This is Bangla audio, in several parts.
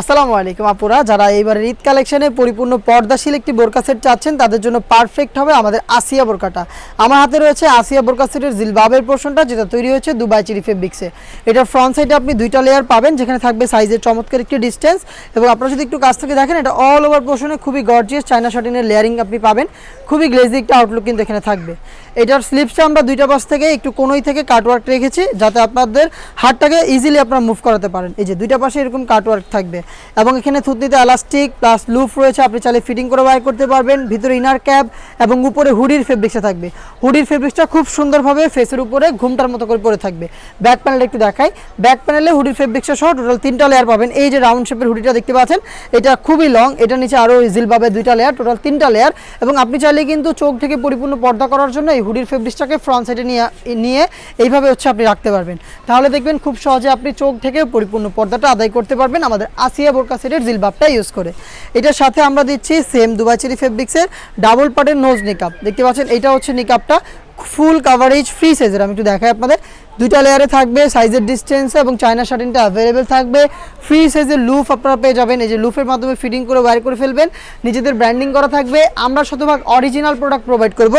আসসালামু আলাইকুম আপুরা, যারা এইবারের ঈদ কালেকশনে পরিপূর্ণ পর্দাশীল একটি বোরকা সেট চাচ্ছেন, তাদের জন্য পারফেক্ট হবে আমাদের আসিয়া বোরকাটা। আমার হাতে রয়েছে আসিয়া বোরকা সেটের জিলবাবের পোর্শনটা, যেটা তৈরি হয়েছে দুবাই চিরি ফেব্রিক্সে। এটার ফ্রন্ট সাইডে আপনি দুইটা লেয়ার পাবেন, যেখানে থাকবে সাইজের চমৎকার একটি ডিস্টেন্স এবং আপনারা যদি একটু কাছ থেকে দেখেন, এটা অল ওভার পোর্শনে খুবই গর্জিয়াস চাইনা শার্টিনের লেয়ারিং আপনি পাবেন। খুবই গ্লেজি একটা আউটলুক কিন্তু এখানে থাকবে। এটার স্লিপসটা আমরা দুইটা পাশ থেকে একটু কোনোই থেকে কাটওয়ার্ক রেখেছি, যাতে আপনাদের হাতটাকে ইজিলি আপনারা মুভ করাতে পারেন। এই যে দুইটা পাশে এরকম কাটওয়ার্ক থাকবে। এবং এখানে থুতনিতে এলাস্টিক প্লাস লুফ রয়েছে, আপনি চাইলে ফিটিং করে বাইর করতে পারবেন। ভিতরে ইনার ক্যাপ এবং উপরে হুডির ফেব্রিক্সটা থাকবে। হুডির ফেব্রিক্সটা খুব সুন্দরভাবে ফেসের উপরে ঘুমটার মতো করে পরে থাকবে। ব্যাক প্যানেল একটু দেখাই। ব্যাক প্যানেলে হুডির ফেব্রিক্সটা সহ টোটাল তিনটা লেয়ার পাবেন। এই যে রাউন্ড শেপের হুডিটা দেখতে পাচ্ছেন, এটা খুবই লং এটা নিচে আরও ইজিল পাবে দুইটা লেয়ার টোটাল তিনটা লেয়ার এবং আপনি চাইলে কিন্তু চোখ থেকে পরিপূর্ণ পর্দা করার জন্য এই হুডির ফেব্রিক্সটাকে ফ্রন্ট সাইডে নিয়ে নিয়ে এইভাবে হচ্ছে আপনি রাখতে পারবেন। তাহলে দেখবেন খুব সহজে আপনি চোখ থেকে পরিপূর্ণ পর্দাটা আদায় করতে পারবেন। আমাদের আসিয়া বোরকা সেটের জিলবাবটা ইউজ করে। এটার সাথে আমরা দিচ্ছি সেম দুবাইচেরি ফেব্রিক্সের ডাবল পার্টের নোজ নিকাপ। দেখতে পাচ্ছেন, এটা হচ্ছে নিকাপটা। ফুল কাভারেজ ফ্রি সাইজের আমি একটু দেখাই আপনাদের। দুইটা লেয়ারে থাকবে সাইজের ডিস্টেন্স এবং চায়না শার্টিনটা অ্যাভেলেবেল থাকবে। ফ্রি সাইজের লুফ আপনারা পেয়ে যাবেন। এই যে লুফের মাধ্যমে ফিটিং করে ওয়ার করে ফেলবেন। নিজেদের ব্র্যান্ডিং করা থাকবে। আমরা শতভাগ অরিজিনাল প্রোডাক্ট প্রোভাইড করব।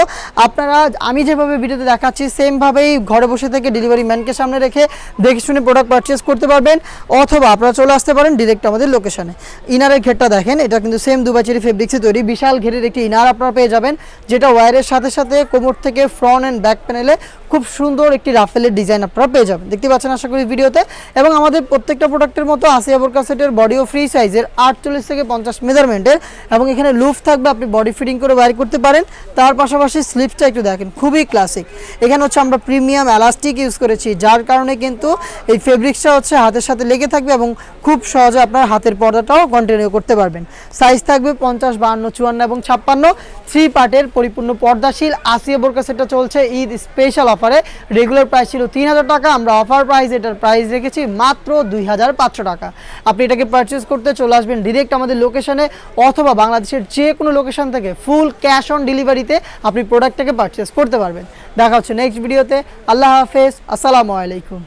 আপনারা, আমি যেভাবে ভিডিওতে দেখাচ্ছি সেমভাবেই ঘরে বসে থেকে ডেলিভারি ম্যানকে সামনে রেখে দেখে শুনে প্রোডাক্ট পারচেস করতে পারবেন। অথবা আপনারা চলে আসতে পারেন ডিরেক্ট আমাদের লোকেশনে ইনারের ঘেরটা দেখেন, এটা কিন্তু সেম দুবাচেরি ফেব্রিক্সে তৈরি। বিশাল ঘেরের একটি ইনার আপনারা পেয়ে যাবেন, যেটা ওয়ারের সাথে সাথে কোমর থেকে ফ্রন্ট অ্যান্ড ব্যাক প্যানেলে খুব সুন্দর একটি রাফেলের ডিজাইন আপনারা পেয়ে যাবেন। দেখতে পাচ্ছেন আশা করি ভিডিওতে। এবং আমাদের প্রত্যেকটা প্রোডাক্টের মতো আসিয়া বোরকা সেটের বডিও ফ্রি সাইজের আটচল্লিশ থেকে পঞ্চাশ মেজারমেন্টের এবং এখানে লুফ থাকবে, আপনি বডি ফিটিং করে বাইর করতে পারেন। তার পাশাপাশি স্লিপসটা একটু দেখেন, খুবই ক্লাসিক এখানে হচ্ছে আমরা প্রিমিয়াম এলাস্টিক ইউজ করেছি, যার কারণে কিন্তু এই ফেব্রিক্সটা হচ্ছে হাতের সাথে লেগে থাকবে এবং খুব সহজে আপনার হাতের পর্দাটাও কন্টিনিউ করতে পারবেন। সাইজ থাকবে পঞ্চাশ, বাহান্ন, চুয়ান্ন এবং ছাপ্পান্ন। থ্রি পার্টের পরিপূর্ণ পর্দাশীল আসিয়া বোরকা সেটটা চলছে ঈদ স্পেশাল অফারে রেগুলার প্রাইস ছিল তিন হাজার টাকা, আমরা অফার প্রাইস এটার প্রাইস রেখেছি মাত্র দুই হাজার পাঁচশো টাকা। আপনি এটাকে পারচেস করতে চলে আসবেন ডিরেক্ট আমাদের লোকেশানে অথবা বাংলাদেশের যে কোনো লোকেশন থেকে ফুল ক্যাশ অন ডেলিভারিতে আপনি প্রোডাক্টটাকে পারচেস করতে পারবেন। দেখা হচ্ছে নেক্সট ভিডিওতে আল্লাহ হাফেজ, আসসালামু আলাইকুম।